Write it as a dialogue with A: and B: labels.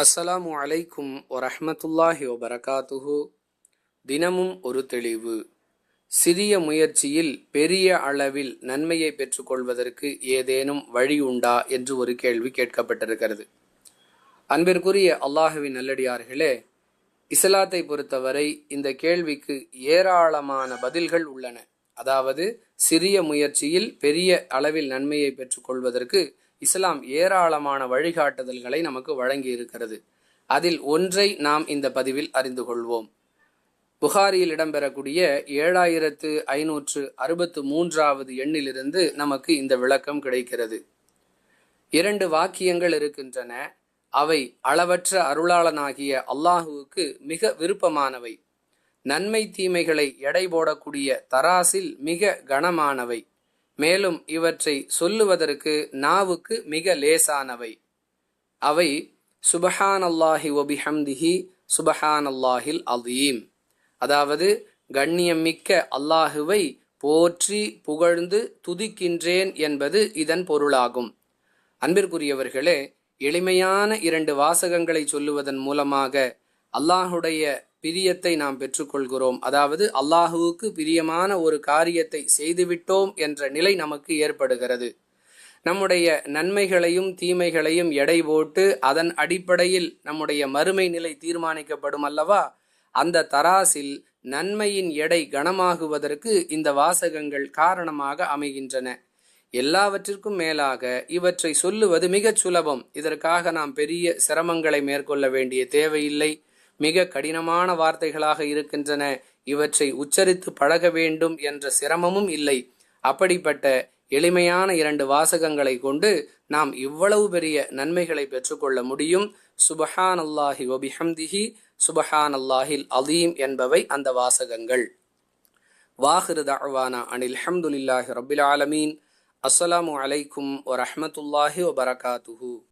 A: அஸ்ஸலாமு அலைக்கும் வரஹமத்துல்லாஹி வபரகாத்துஹு. தினமும் ஒரு தெளிவு. சிறிய முயற்சியில் பெரிய அளவில் நன்மையை பெற்றுக்கொள்வதற்கு ஏதேனும் வழி உண்டா என்று ஒரு கேள்வி கேட்கப்பட்டிருக்கிறது. அன்பிற்குரிய அல்லாஹுவின் நல்லடியார்களே இஸ்லாத்தை பொறுத்தவரை இந்த கேள்விக்கு ஏராளமான பதில்கள் உள்ளன. அதாவது சிறிய முயற்சியில் பெரிய அளவில் நன்மையை பெற்றுக்கொள்வதற்கு இஸ்லாம் ஏராளமான வழிகாட்டுதல்களை நமக்கு வழங்கி இருக்கிறது அதில் ஒன்றை நாம் இந்த பதிவில் அறிந்து கொள்வோம். புகாரியில் இடம்பெறக்கூடிய ஏழாயிரத்து ஐநூற்று அறுபத்து மூன்றாவது எண்ணிலிருந்து நமக்கு இந்த விளக்கம் கிடைக்கிறது. இரண்டு வாக்கியங்கள் இருக்கின்றன. அவை அளவற்ற அருளாளனாகிய அல்லாஹுவுக்கு மிக விருப்பமானவை. நன்மை தீமைகளை எடை போடக்கூடிய தராசில் மிக கனமானவை. மேலும் இவற்றை சொல்லுவதற்கு நாவுக்கு மிக லேசானவை. அவை சுபஹான் அல்லாஹி ஒபிஹம்திஹி சுபஹான் அல்லாஹில் அதீம் அதாவது கண்ணியம் மிக்க அல்லாஹுவை போற்றி புகழ்ந்து துதிக்கின்றேன் என்பது இதன் பொருளாகும். அன்பிற்குரியவர்களே எளிமையான இரண்டு வாசகங்களை சொல்லுவதன் மூலமாக அல்லாஹுடைய பிரியத்தை நாம் பெற்றுக்கொள்கிறோம். அதாவது அல்லாஹுவுக்கு பிரியமான ஒரு காரியத்தை செய்துவிட்டோம் என்ற நிலை நமக்கு ஏற்படுகிறது. நம்முடைய நன்மைகளையும் தீமைகளையும் எடை போட்டு அதன் அடிப்படையில் நம்முடைய மறுமை நிலை தீர்மானிக்கப்படும் அல்லவா? அந்த தராசில் நன்மையின் எடை கனமாகுவதற்கு இந்த வாசகங்கள் காரணமாக அமைகின்றன. எல்லாவற்றிற்கும் மேலாக இவற்றை சொல்லுவது மிகச் சுலபம். இதற்காக நாம் பெரிய சிரமங்களை மேற்கொள்ள வேண்டிய தேவையில்லை. மிக கடினமான வார்த்தைகளாக இருக்கின்றன. இவற்றை உச்சரித்து பழக வேண்டும் என்ற சிரமமும் இல்லை. அப்படிப்பட்ட எளிமையான இரண்டு வாசகங்களை கொண்டு நாம் இவ்வளவு பெரிய நன்மைகளை பெற்றுக்கொள்ள முடியும். சுபஹான் அல்லாஹி ஒபிஹம்திஹி சுபஹான் அல்லாஹில் அலீம் என்பவை அந்த வாசகங்கள். வாஹிரு தஅவானா அனில் ஹம்துலில்லாஹி ரபில் ஆலமீன். அஸ்ஸலாமு அலைக்கும் வரஹ்மத்துல்லாஹி வபரகாத்துஹு.